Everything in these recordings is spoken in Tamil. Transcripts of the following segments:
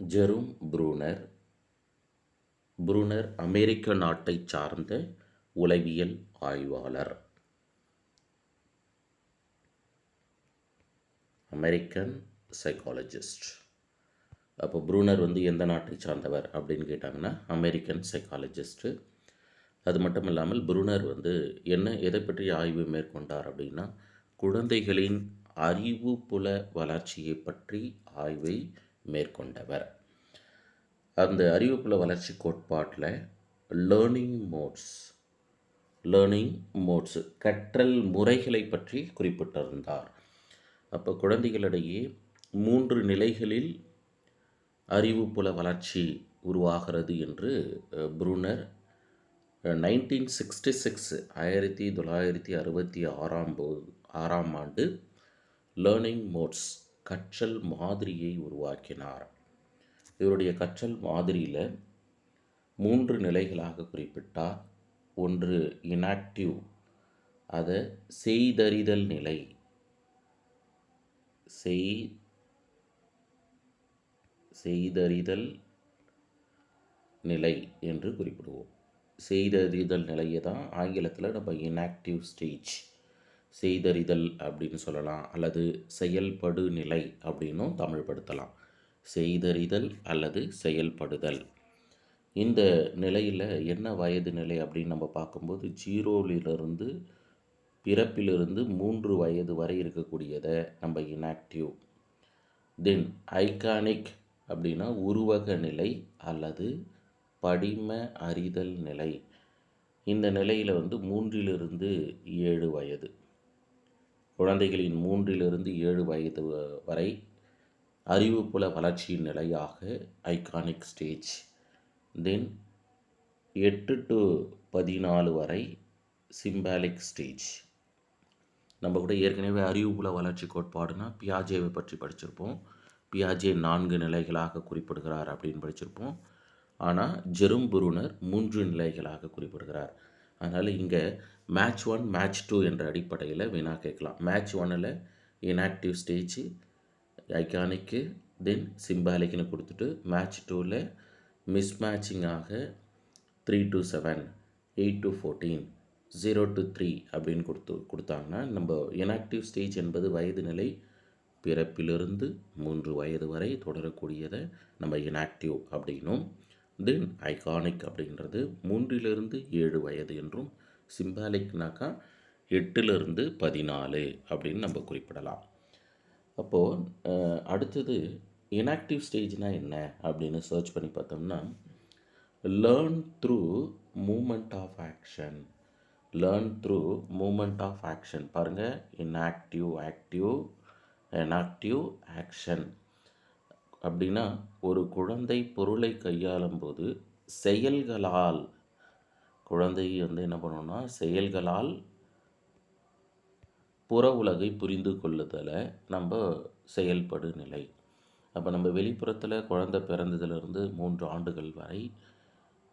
ஜெரும் ப்ரூனர். ப்ரூனர் அமெரிக்க நாட்டைச் சார்ந்த உளவியல் ஆய்வாளர். அமெரிக்கன் சைக்காலஜிஸ்ட் அப்போ ப்ரூனர் வந்து எந்த நாட்டை சார்ந்தவர் அப்படின்னு கேட்டாங்கன்னா அமெரிக்கன் சைக்காலஜிஸ்ட்டு அது மட்டும் இல்லாமல் ப்ரூனர் வந்து என்ன எதை பற்றி ஆய்வு மேற்கொண்டார் அப்படின்னா குழந்தைகளின் அறிவு புல வளர்ச்சியை பற்றி ஆய்வை மேற்கொண்டவர். அந்த அறிவுப்புல வளர்ச்சி கோட்பாட்டில் லேர்னிங் மோட்ஸ் லேர்னிங் மோட்ஸ் கற்றல் முறைகளை பற்றி குறிப்பிட்டிருந்தார். அப்போ குழந்தைகளிடையே மூன்று நிலைகளில் அறிவுப்புல வளர்ச்சி உருவாகிறது என்று புரூனர் நைன்டீன் சிக்ஸ்டி சிக்ஸ் ஆயிரத்தி தொள்ளாயிரத்தி அறுபத்தி ஆறாம் போது ஆறாம் ஆண்டு லேர்னிங் மோட்ஸ் கற்றல் மாதிரியை உருவாக்கினார். இவருடைய கற்றல் மாதிரியில் மூன்று நிலைகளாக குறிப்பிட்டார். ஒன்று இனாக்டிவ் அதை செய்தறிதல் நிலை. செய் செய்தறிதல் நிலை என்று குறிப்பிடுவோம். செய்தறிதல் நிலையை தான் ஆங்கிலத்தில் நம்ம இனாக்டிவ் ஸ்டேஜ் செய்தறிதல் அப்படின்னு சொல்லலாம் அல்லது செயல்படு நிலை அப்படின்னும் தமிழ்படுத்தலாம் செய்தறிதல் அல்லது செயல்படுதல். இந்த நிலையில் என்ன வயது நிலை அப்படின்னு நம்ம பார்க்கும்போது ஜீரோவிலிருந்து பிறப்பிலிருந்து மூன்று வயது வரை இருக்கக்கூடியதை நம்ம இன்ஆக்டிவ் தென் ஐகானிக் அப்படின்னா உருவக நிலை அல்லது படிம அறிதல் நிலை. இந்த நிலையில் வந்து மூன்றிலிருந்து ஏழு வயது. குழந்தைகளின் மூன்றிலிருந்து ஏழு வயது வரை அறிவுப்புல வளர்ச்சியின் நிலையாக ஐகானிக் ஸ்டேஜ் தென் எட்டு டு பதினாலு வரை சிம்பாலிக் ஸ்டேஜ் நம்ம கூட ஏற்கனவே அறிவுப்புல வளர்ச்சி கோட்பாடுனா பியாஜேவை பற்றி படிச்சிருப்போம். பியாஜே நான்கு நிலைகளாக குறிப்பிடுகிறார் அப்படின்னு படிச்சிருப்போம். ஆனால் ஜெரும்புருனர் மூன்று நிலைகளாக குறிப்பிடுகிறார். அதனால் இங்கே மேட்ச் ஒன் மேட்ச் டூ என்ற அடிப்படையில் வினா கேட்கலாம். மேட்ச் ஒன்னில் இன்ஆக்டிவ் ஸ்டேஜ் ஐகானிக்கு தென் சிம்பாலிக்னு கொடுத்துட்டு மேட்ச் டூவில் மிஸ் மேட்சிங்காக three to seven eight to fourteen zero to three அப்படின்னு கொடுத்து கொடுத்தாங்கன்னா நம்ம இன்ஆக்டிவ் ஸ்டேஜ் என்பது வயது நிலை பிறப்பிலிருந்து மூன்று வயது வரை தொடரக்கூடியதை நம்ம இன்ஆக்டிவ் அப்படின்னும் தென் ஐகானிக் அப்படின்றது மூன்றிலிருந்து ஏழு வயது என்றும் சிம்பாலிக்னாக்கா எட்டுலேருந்து பதினாலு அப்படின்னு நம்ம குறிப்பிடலாம். அப்போது அடுத்தது இன்ஆக்டிவ் ஸ்டேஜ்னால் என்ன அப்படின்னு சர்ச் பண்ணி பார்த்தோம்னா learn through movement of action learn through movement of action பாருங்கள் இன்ஆக்டிவ் ஆக்டிவ் இன்ஆக்டிவ் ஆக்ஷன் அப்படின்னா ஒரு குழந்தை பொருளை கையாளும் போது செயல்களால் குழந்தை வந்து என்ன பண்ணணும்னா செயல்களால் புற உலகை புரிந்து கொள்ளுதலை நம்ம செயல்படு நிலை. அப்போ நம்ம வெளிப்புறத்தில் குழந்தை பிறந்ததிலிருந்து மூன்று ஆண்டுகள் வரை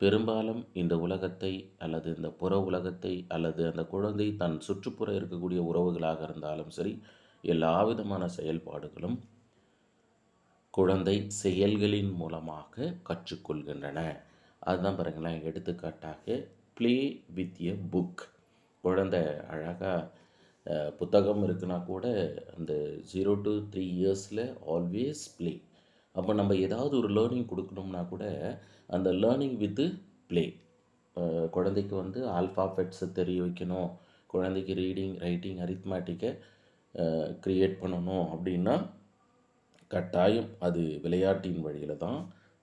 பெரும்பாலும் இந்த உலகத்தை அல்லது இந்த புற உலகத்தை அல்லது அந்த குழந்தை தன் சுற்றுப்புற இருக்கக்கூடிய உறவுகளாக இருந்தாலும் சரி எல்லா விதமான செயல்பாடுகளும் குழந்தை செயல்களின் மூலமாக கற்றுக்கொள்கின்றன. அதுதான் பாருங்களேன் எடுத்துக்காட்டாக ப்ளே வித் எ புக் குழந்தை அழகாக புத்தகம் இருக்குன்னா கூட அந்த ஜீரோ டு த்ரீ இயர்ஸில் ஆல்வேஸ் ப்ளே அப்போ நம்ம ஏதாவது ஒரு லேர்னிங் கொடுக்கணும்னா கூட அந்த லேர்னிங் வித்து ப்ளே குழந்தைக்கு வந்து ஆல்ஃபாபெட்ஸை தெரிய வைக்கணும். குழந்தைக்கு ரீடிங் ரைட்டிங் அரித்மேட்டிக்கை க்ரியேட் பண்ணணும் அப்படின்னா கட்டாயம் அது விளையாட்டின் வழியில் தான்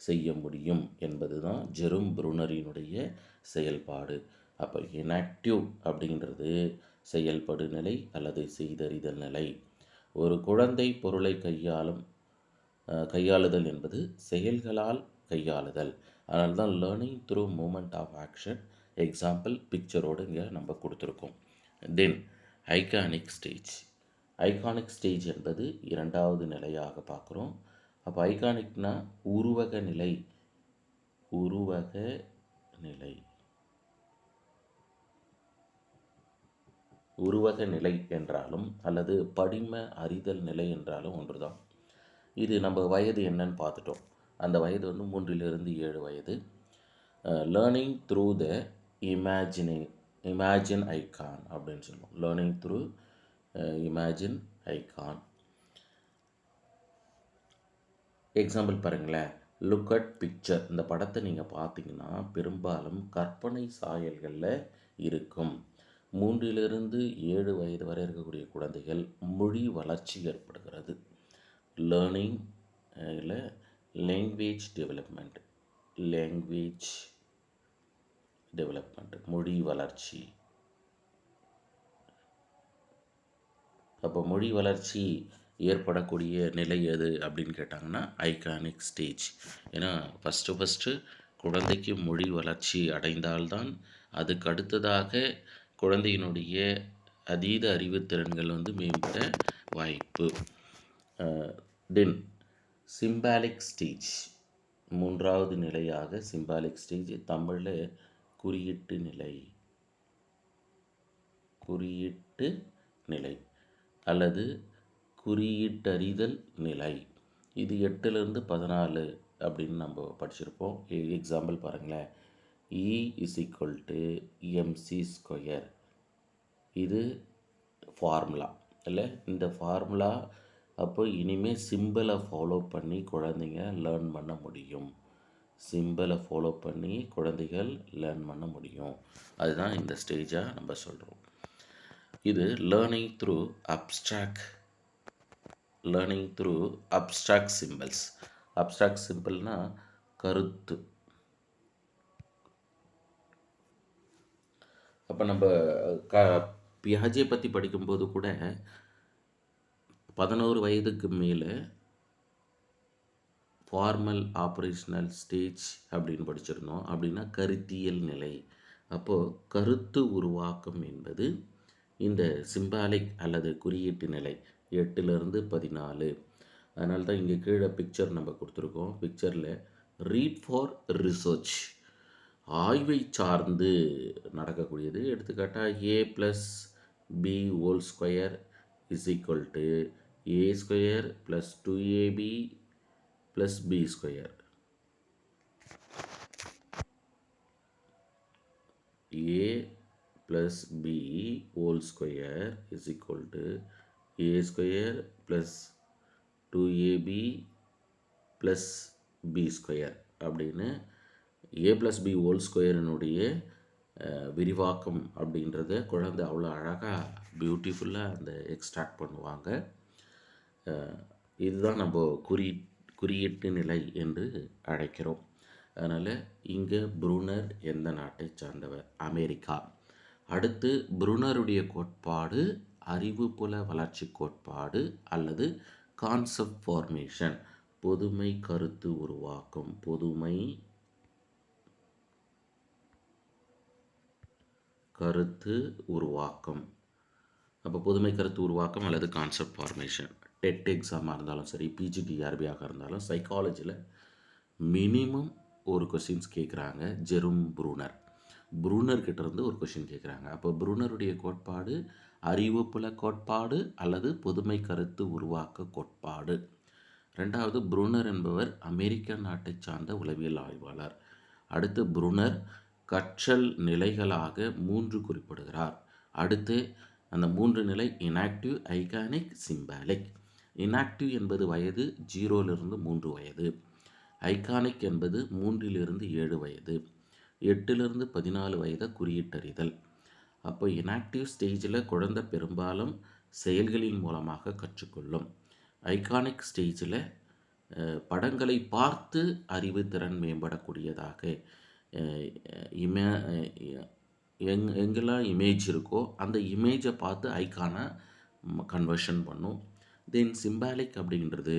செய்ய முடியும் என்பது தான் ஜெரும் ப்ரூனரினுடைய செயல்பாடு. அப்போ இன்ஆக்டிவ் அப்படின்றது செயல்படு நிலை அல்லது செய்தறிதல் நிலை. ஒரு குழந்தை பொருளை கையாளும் கையாளுதல் என்பது செயல்களால் கையாளுதல். அதனால தான் learning through movement of action example பிக்சரோடு இங்கே நம்ம கொடுத்துருக்கோம். Then iconic stage iconic stage என்பது இரண்டாவது நிலையாக பார்க்குறோம். அப்போ ஐகானிக்னா உருவக நிலை. உருவக நிலை. உருவக நிலை என்றாலும் அல்லது படிம அறிதல் நிலை என்றாலும் ஒன்றுதான். இது நம்ம வயது என்னன்னு பார்த்துட்டோம். அந்த வயது வந்து மூன்றிலிருந்து ஏழு வயது. Learning through the imagining imagine icon அப்படின்னு சொல்லுவோம். Learning through imagine icon example பாருங்களேன். லுக் அட் பிக்சர் இந்த படத்தை நீங்கள் பார்த்தீங்கன்னா பெரும்பாலும் கற்பனை சாயல்களில் இருக்கும். மூன்றிலிருந்து ஏழு வயது வரை இருக்கக்கூடிய குழந்தைகள் மொழி வளர்ச்சி ஏற்படுகிறது. லேர்னிங் இல்லை லாங்குவேஜ் டெவலப்மெண்ட் லாங்குவேஜ் டெவலப்மெண்ட் மொழி வளர்ச்சி. அப்போ மொழி வளர்ச்சி ஏற்படக்கூடிய நிலை எது அப்படின்னு கேட்டாங்கன்னா ஐகானிக் ஸ்டேஜ் ஏன்னா ஃபஸ்ட்டு ஃபஸ்ட்டு குழந்தைக்கு மொழி வளர்ச்சி அடைந்தால்தான் அதுக்கு அடுத்ததாக குழந்தையினுடைய அதீத அறிவுத்திறன்கள் வந்து மேம்பட வாய்ப்பு. தென் சிம்பாலிக் ஸ்டேஜ் மூன்றாவது நிலையாக சிம்பாலிக் ஸ்டேஜ் தமிழில் குறியீட்டு நிலை. குறியீட்டு நிலை. அல்லது குறியீட்டறிதல் நிலை. இது எட்டுலேருந்து பதினாலு அப்படின்னு நம்ம படிச்சிருப்போம். எக்ஸாம்பிள் பாருங்களேன். E is equal to MC square இது ஃபார்முலா இல்லை? இந்த ஃபார்முலா அப்போ இனிமேல் சிம்பிளை ஃபாலோ பண்ணி குழந்தைங்க லேர்ன் பண்ண முடியும். சிம்பிளை ஃபாலோ பண்ணி குழந்தைகள் லேர்ன் பண்ண முடியும். அதுதான் இந்த ஸ்டேஜாக நம்ம சொல்கிறோம் இது learning through abstract learning through abstract symbols abstract சிம்பிள்னால் கருத்து. அப்போ நம்ம க பியாஜியை பற்றி படிக்கும்போது கூட பதினோரு வயதுக்கு மேலே ஃபார்மல் ஆப்ரேஷனல் ஸ்டேஜ் அப்படின்னு படிச்சிருந்தோம். அப்படின்னா கருத்தியல் நிலை. அப்போது கருத்து உருவாக்கம் என்பது இந்த சிம்பாலிக் அல்லது குறியீட்டு நிலை. எட்டுலேருந்து பதினாலு. அதனால தான் இங்கே கீழே பிக்சர் நம்ம கொடுத்துருக்கோம். பிக்சரில் ரீட் ஃபார் ரிசர்ச் ஆய்வை சார்ந்து நடக்கக்கூடியது. எடுத்துக்காட்டால் A plus B whole square is equal to A square plus two AB plus B square A plus B whole square is equal to A square plus two AB plus B square அப்படின்னு ஏ ப்ளஸ் பி ஹோல் ஸ்கொயரினுடைய விரிவாக்கம் அப்படின்றத குழந்தை அவ்வளோ அழகாக பியூட்டிஃபுல்லாக அந்த எக்ஸ்ட்ராக்ட் பண்ணுவாங்க. இதுதான் நம்ம குறி குறியீட்டு நிலை என்று அழைக்கிறோம். அதனால் இங்கே புருனர் எந்த நாட்டை சார்ந்தவர்? அமெரிக்கா. அடுத்து புருனருடைய கோட்பாடு அறிவுப்புல வளர்ச்சி கோட்பாடு அல்லது கான்செப்ட் ஃபார்மேஷன் பொதுமை கருத்து உருவாக்கம் பொதுமை கருத்து உருவாக்கம். அப்போ பொதுமை கருத்து உருவாக்கம் அல்லது கான்செப்ட் ஃபார்மேஷன் டெட் எக்ஸாமாக இருந்தாலும் சரி பிஜிடிஆர்பியாக இருந்தாலும் சைக்காலஜியில் மினிமம் ஒரு கொஷின்ஸ் கேட்குறாங்க ஜெரும் ப்ரூனர் ப்ரூனர் கிட்டேருந்து ஒரு கொஷின் கேட்குறாங்க அப்போ ப்ரூனருடைய கோட்பாடு அறிவுப்புல கோட்பாடு அல்லது புதுமை கருத்து உருவாக்க கோட்பாடு. ரெண்டாவது புருனர் என்பவர் அமெரிக்க நாட்டை சார்ந்த உளவியல் ஆய்வாளர். அடுத்து புருனர் கற்றல் நிலைகளாக மூன்று குறிப்பிடுகிறார். அடுத்து அந்த மூன்று நிலை இனாக்டிவ் ஐகானிக் சிம்பாலிக் இனாக்டிவ் என்பது வயது ஜீரோலிருந்து மூன்று வயது. ஐகானிக் என்பது மூன்றிலிருந்து ஏழு வயது. எட்டிலிருந்து பதினாலு வயதை குறியிட்டறிதல். அப்போ இனாக்டிவ் ஸ்டேஜில் குழந்தை பெரும்பாலும் செயல்களின் மூலமாக கற்றுக்கொள்ளும். ஐகானிக் ஸ்டேஜில் படங்களை பார்த்து அறிவு திறன் மேம்படக்கூடியதாக இமே எங் எங்கெல்லாம் இமேஜ் இருக்கோ அந்த இமேஜை பார்த்து ஐக்கானை கன்வர்ஷன் பண்ணும். தென் சிம்பாலிக் அப்படின்றது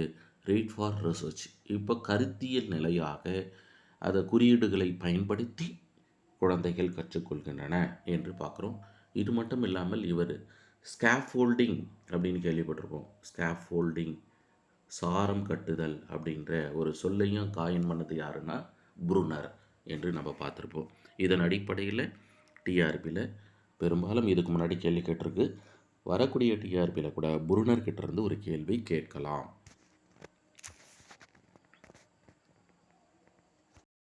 ரீட் ஃபார் ரிசர்ச் இப்போ கருத்தியல் நிலையாக அதை குறியீடுகளை பயன்படுத்தி குழந்தைகள் கற்றுக்கொள்கின்றன என்று பார்க்குறோம். இது மட்டும் இல்லாமல் இவர் ஸ்கேஃபோல்டிங் அப்படின்னு கேள்விப்பட்டிருக்கோம் ஸ்கேஃபோல்டிங் சாரம் கட்டுதல் அப்படின்ற ஒரு சொல்லையும் காயின் பண்ணது யாருன்னா புருனர் என்று நம்ம பார்த்துருப்போம். இதன் அடிப்படையில் டிஆர்பியில் பெரும்பாலும் இதுக்கு முன்னாடி கேள்வி கேட்டிருக்கு. வரக்கூடிய டிஆர்பியில் கூட புருனர் கிட்டேருந்து ஒரு கேள்வி கேட்கலாம்.